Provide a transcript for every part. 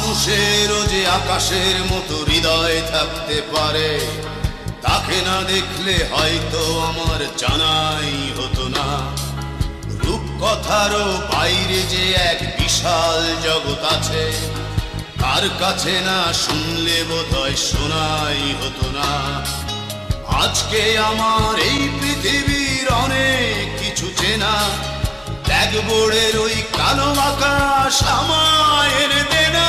মানুষেরও যে আকাশের মতো হৃদয় থাকতে পারে, তাকে না দেখলে হয়তো আমার জানাই হতো না। রূপকথারও বাইরে যে এক বিশাল জগৎ আছে, তার কাছে না শুনলে বোধহয় শোনাই হতো না। আজকে আমার এই পৃথিবীর অনেক কিছু চেনা ব্ল্যাকবোর্ডের ওই কালো আকাশ আমায় এনে দেনা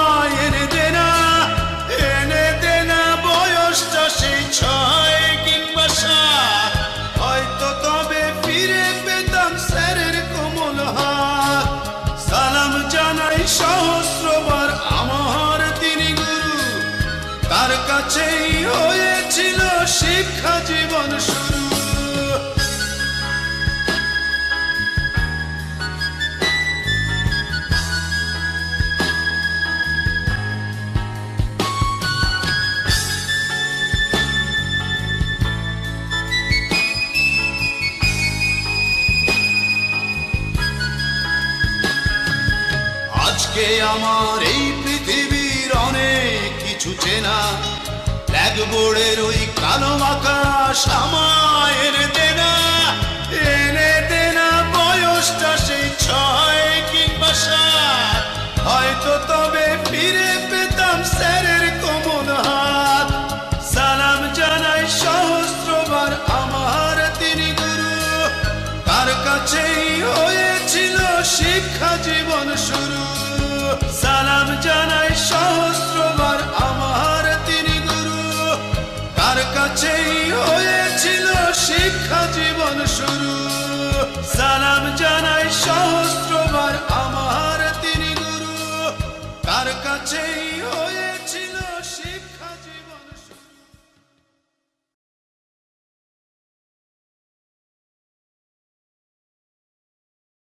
শিক্ষা জীবন শুরু। আজকে আমার এই পৃথিবীর অনেক কিছু চেনা। ব্ল্যাকবোর্ডের ওই কালো এনে দেনা। এনে দেনা বয়সটা সেই ছয় কিংবা সাত। হয়তো তবে ফিরে পেতাম স্যারের কোমল হাত। সালাম জানাই সহস্রবার আমার তিনি গুরু। তার কাছেই হয়েছিল শিক্ষা জীবন শুরু। সালাম জানাই তার কাছেই হয়েছিল শিক্ষা জীবন শুরু। সালাম জানাই সহস্রবার আমার তিনি গুরু। তার কাছেই